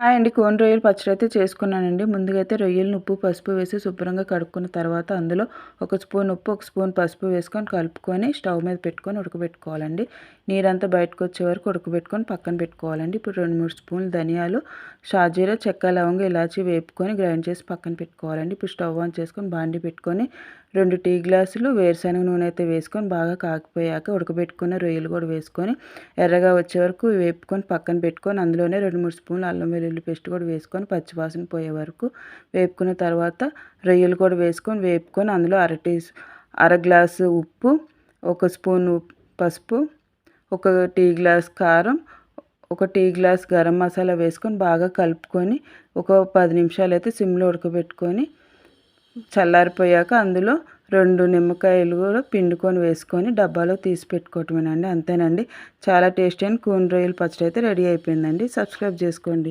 Hi అండి cone రొయ్యలు పచ్చడి అయితే చేసుకున్నానండి. ముందుగా అయితే రొయ్యలను ఉప్పు పసుపు వేసి శుభ్రంగా కడుక్కున్న తర్వాత అందులో ఒక స్పూన్ ఉప్పు ఒక స్పూన్ పసుపు వేసుకొని కలుపుకొని స్టవ్ మీద పెట్టుకొని ఉడకబెట్టుకోవాలండి. నీరంతా బయటకు వచ్చే వరకు ఉడకబెట్టుకొని పక్కన పెట్టుకోవాలండి. ఇప్పుడు రెండు మూడు స్పూన్లు ధనియాలు షాజీరా చెక్క లవంగ ఇలాచి వేపుకొని గ్రైండ్ చేసి పక్కన పెట్టుకోవాలండి. ఇప్పుడు స్టవ్ ఆన్ చేసుకొని బాండి పెట్టుకొని రెండు టీ గ్లాసులు వేరుశనగ నూనె అయితే వేసుకొని బాగా కాకిపోయాక ఉడకబెట్టుకున్న రొయ్యలు కూడా వేసుకొని ఎర్రగా వచ్చే వరకు వేపుకొని పక్కన పెట్టుకొని అందులోనే రెండు మూడు స్పూన్లు అల్లం వెల్లుల్లి పేస్ట్ కూడా వేసుకొని పచ్చివాసన పోయే వరకు వేపుకున్న తర్వాత రొయ్యలు కూడా వేసుకొని వేపుకొని అందులో అర టీ అర గ్లాసు ఉప్పు ఒక స్పూన్ పసుపు ఒక టీ గ్లాస్ కారం ఒక టీ గ్లాస్ గరం మసాలా వేసుకొని బాగా కలుపుకొని ఒక పది నిమిషాలు అయితే సిమ్లో ఉడకబెట్టుకొని చల్లారిపోయాక అందులో రెండు నిమ్మకాయలు కూడా పిండుకొని వేసుకొని డబ్బాలో తీసి పెట్టుకోవటమేనండి. అంతేనండి. చాలా టేస్టీ అయిన కూన్ రొయ్యల పచ్చడి అయితే రెడీ అయిపోయిందండి. సబ్స్క్రైబ్ చేసుకోండి.